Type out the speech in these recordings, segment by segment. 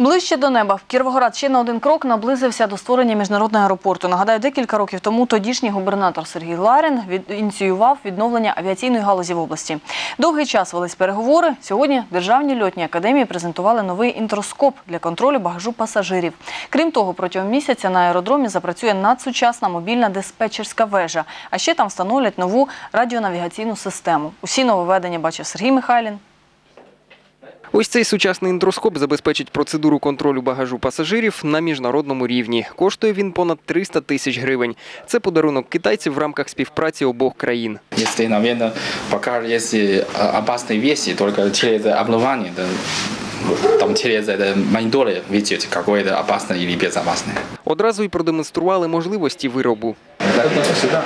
Ближче до неба Кіровоград ще на один крок наблизився до створення міжнародного аеропорту. Нагадаю, декілька років тому тодішній губернатор Сергій Ларін від... ініціював відновлення авіаційної галузі в області. Довгий час велись переговори. Сьогодні державні льотні академії презентували новий інтроскоп для контролю багажу пасажирів. Крім того, протягом місяця на аеродромі запрацює надсучасна мобільна диспетчерська вежа. А ще там встановлять нову радіонавігаційну систему. Усі нововведення бачив Сергій Михайлін. Ось цей сучасний інтроскоп забезпечить процедуру контролю багажу пасажирів на міжнародному рівні. Коштує він понад 300 тисяч гривень. Це подарунок китайців в рамках співпраці обох країн. Если, наверное, пока если э, опасные вещи, только через обновление, да, там через это мониторы видите, какое это опасное или безопасное. Одразу й продемонстрували можливості виробу. сюда.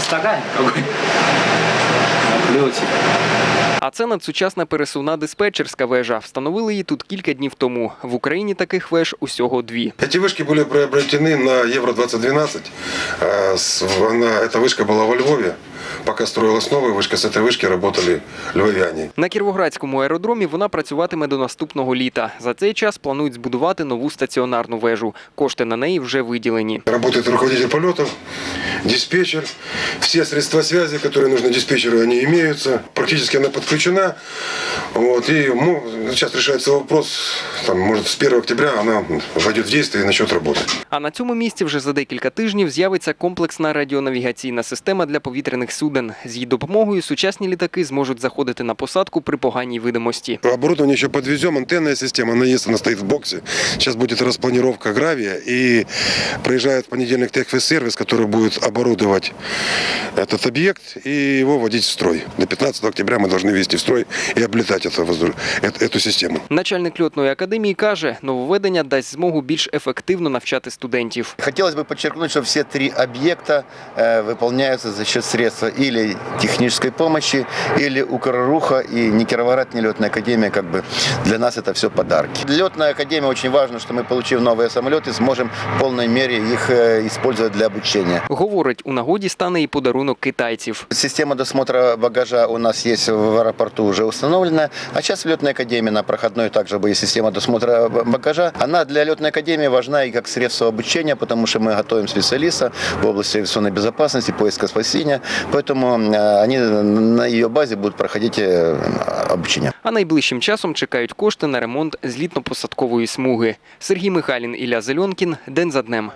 Стакан какой? Ключик. А це надсучасна пересувна диспетчерська вежа. Встановили її тут кілька днів тому. В Україні таких веж усього дві. Эти вышки были приобретены на Евро-2012. А, с- Она, эта вышка была во Львове. Пока строилась новая вышка, с этой вышки работали львовяне. На Кіровоградському аеродромі вона працюватиме до наступного літа. За цей час планують збудувати нову стаціонарну вежу. Кошти на неї вже виділені. Работает руководитель полетов, диспетчер. Все средства связи, которые нужны диспетчеру, они имеются. Практически она подключена. Вот, и ну, сейчас решается вопрос, там, может, с 1 октября она войдет в действие и начнет работать. А на цьому місці вже за декілька тижнів з'явиться комплексна радіонавігаційна система для повітряних суден. З її допомогою сучасні літаки зможуть заходити на посадку при поганій видимості. Оборудование еще подвезем, антенная система, она есть, она стоит в боксе. Сейчас будет распланировка гравия и приезжает в понедельник техфэс-сервис, который будет оборудовать этот объект и его вводить в строй. До 15 октября мы должны ввести в строй и облетать это, возду- э- эту систему. Начальник льотної академії каже, нововведення дасть змогу більш ефективно навчати студентів. Хотелось бы подчеркнуть, что все три объекта э, выполняются за счет средства или технической помощи, или Укрруха и ни Кировоград, ни Летная Академия, как бы для нас это все подарки. Для Летной Академии очень важно, что мы, получив новые самолеты, сможем в полной мере их э, использовать для обучения. Говорить, у нагоді стане і подарунок китайців. Система досмотра багажа у нас есть в аэропорту уже установлена, а сейчас в Летной Академии на проходной также будет система досмотра багажа. Она для Летной Академии важна и как средство обучения, потому что мы готовим специалиста в области авиационной безопасности, поиска спасения, поэтому э, они на ее базе будут проходить э, обучение. А найближчим часом чекають кошти на ремонт злітно-посадкової смуги. Сергій Михайлін, Ілля Зельонкін. День за днем.